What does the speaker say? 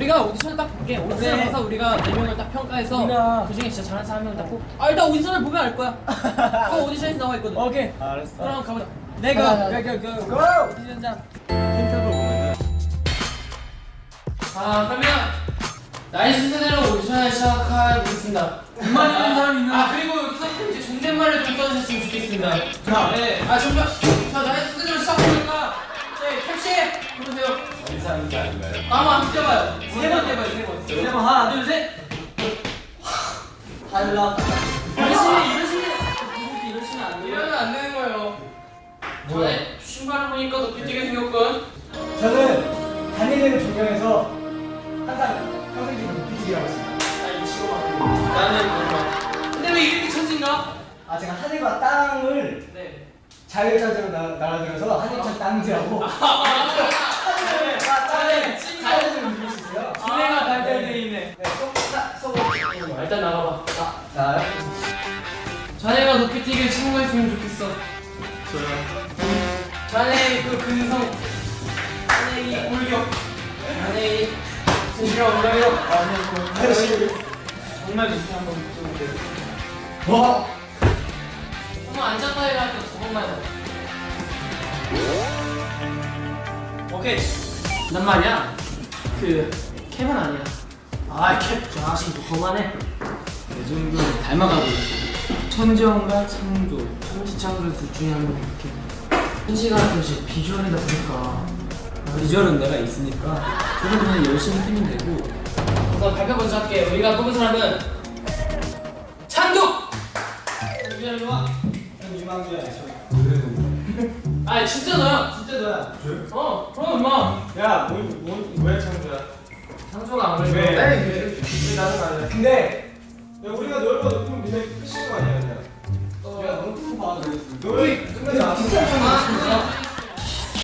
우리가 오디션을 딱 볼게. 오디션을 네. 봐서 우리가 네 명을 딱 평가해서 우리가- 그 중에 진짜 잘하는 사람 한명 딱 뽑. 아 일단 오디션을 보면 알 거야. 그 오디션에서 나와 있거든. 오케이. 알았어. 그럼 가보자. 내가 가자, 고고고 오디션장. 힌트를 보면은 자 그러면 나이 순서대로 오디션을 시작해보겠습니다. 불만 있는 사람 있나? 아 그리고 여기서 이제 존댓말을 좀 써주셨으면 좋겠습니다. 자. 네. 아 잠깐. 자 나이 순서대로 시작하니까 네 캡시 부르세요. 인사하는 게 아닌가요? 한번 한번 뛰어봐요. 세번 뛰어봐요 세 번. 세 번 하나 둘 셋. 달라. 이러시면 이러시면 이러시면 안 돼요. 이러면 안 되는 거예요. 전에 신발을 보니까 높이 뛰게 생겼군. 저는 단일을 존경해서 항상 평생적으로 높이지기라고 했습니다. 아이 치고 나는 몰라. 근데 왜 이렇게 천진가? 아 제가 하늘과 땅을 네. 자유자재로 나- 날아들어서 땅을 찐이야. 자유자재로 움직일 수 있어요. 기내가 발달돼 있네. 네, 쏙, 쏙. 아, 일단 나가봐. 자, 자네가 높이 뛰길 성공했으면 좋겠어. 자네의 그 근성, 자네의 골격, 자네의 진실한 엉덩이로 정말 좋게 한번 붙여보세요. 와, 해가지고 저것만 해. 오케이. 난 말이야. 그 캡은 아니야. 아 캡. 자식 너 그만해. 이 정도 닮아가고 있어. 천재원과 창조, 천지창조를 둘 중에 한명 이렇게. 현시가 사실 비주얼이다 보니까. 비주얼은 내가 있으니까 그걸 그냥 열심히 뛰면 되고. 우선 발표 먼저 할게. 우리가 뽑은 사람은 찬국. 유현이 와. 난 유망주야. 아 진짜 너야. 진짜 너야. 어 그럼 엄마. 야, 뭐, 뭐, 왜 창조야? 창조가 아무래도. 왜? 네. 왜 나는 안 해? 근데 야, 우리가 넓어 높으면 니네 끝인 거 아니야, 그냥. 야, 너무 큰 봐. 너희 끝나지 않았어. 아,